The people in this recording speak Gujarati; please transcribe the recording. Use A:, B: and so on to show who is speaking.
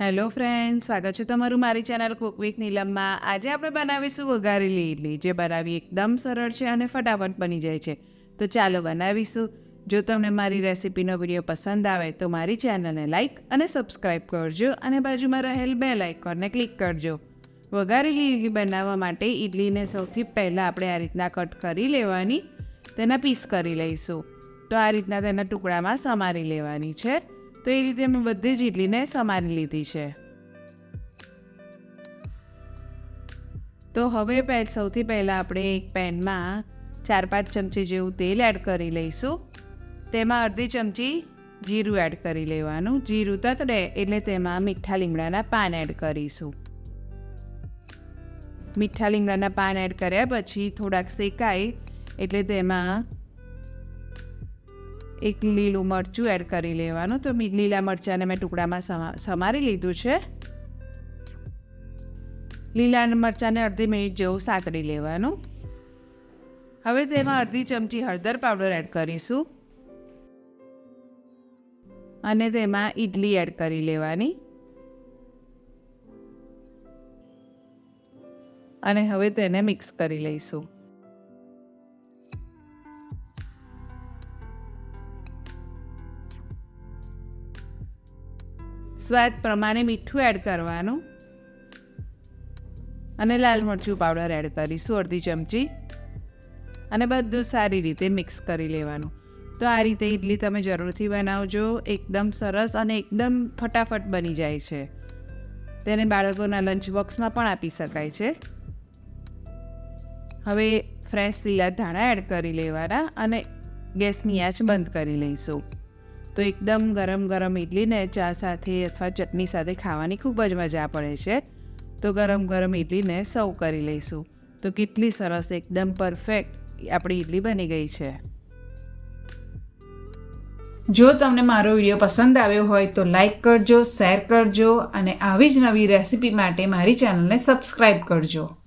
A: હેલો ફ્રેન્ડ સ્વાગત છે તમારું મારી ચેનલ કુક વિથ નીલમમાં. આજે આપણે બનાવીશું વઘારેલી ઇડલી જે બનાવવી એકદમ સરળ છે અને ફટાફટ બની જાય છે. તો ચાલો બનાવીશું. જો તમને મારી રેસિપીનો વીડિયો પસંદ આવે તો મારી ચેનલને લાઇક અને સબસ્ક્રાઇબ કરજો અને બાજુમાં રહેલ બે લાઇકોનને ક્લિક કરજો. વઘારેલી ઇડલી બનાવવા માટે ઇડલીને સૌથી પહેલાં આપણે આ રીતના કટ કરી લેવાની, તેના પીસ કરી લઈશું. તો આ રીતના તેના ટુકડામાં સમારી લેવાની છે. તો એ રીતે મેં બધી જ ઇડલીને સમારી લીધી છે. તો હવે પેન સૌથી પહેલાં આપણે એક પેનમાં ચાર પાંચ ચમચી જેવું તેલ એડ કરી લઈશું. તેમાં અડધી ચમચી જીરું એડ કરી લેવાનું. જીરું તતડે એટલે તેમાં મીઠા લીમડાના પાન એડ કરીશું. મીઠા લીમડાના પાન એડ કર્યા પછી થોડાક શેકાય, એટલે તેમાં એક લીલું મરચું એડ કરી લેવાનું. તો લીલા મરચાંને મેં ટુકડામાં સમા- સમારી લીધું છે. લીલા મરચાંને અડધી મિનિટ જેવું સાતડી લેવાનું. હવે તેમાં અડધી ચમચી હળદર પાવડર એડ કરીશું. અને તેમાં ઈડલી એડ કરી લેવાની. અને હવે તેને મિક્સ કરી લઈશું. સ્વાદ પ્રમાણે મીઠું એડ કરવાનું. અને લાલ મરચું પાવડર એડ કરીશું, અડધી ચમચી. અને બધું સારી રીતે મિક્સ કરી લેવાનું. તો આ રીતે ઇડલી તમે જરૂરથી બનાવજો. એકદમ સરસ અને એકદમ ફટાફટ બની જાય છે. તેને બાળકોના લંચ બોક્સમાં પણ આપી શકાય છે. હવે ફ્રેશ લીલા ધાણા એડ કરી લેવાના અને ગેસની આંચ બંધ કરી લઈશું. તો એકદમ ગરમ ગરમ ઇડલીને ચા સાથે અથવા ચટણી સાથે ખાવાની ખૂબ જ મજા પડે છે. તો ગરમ ગરમ ઇડલીને સર્વ કરી લઈશું. તો કેટલી સરસ એકદમ પરફેક્ટ આપણી ઇડલી બની ગઈ છે. જો તમને મારો વીડિયો પસંદ આવ્યો હોય તો લાઈક કરજો, શેર કરજો અને આવી જ નવી રેસિપી માટે મારી ચેનલને સબસ્ક્રાઈબ કરજો.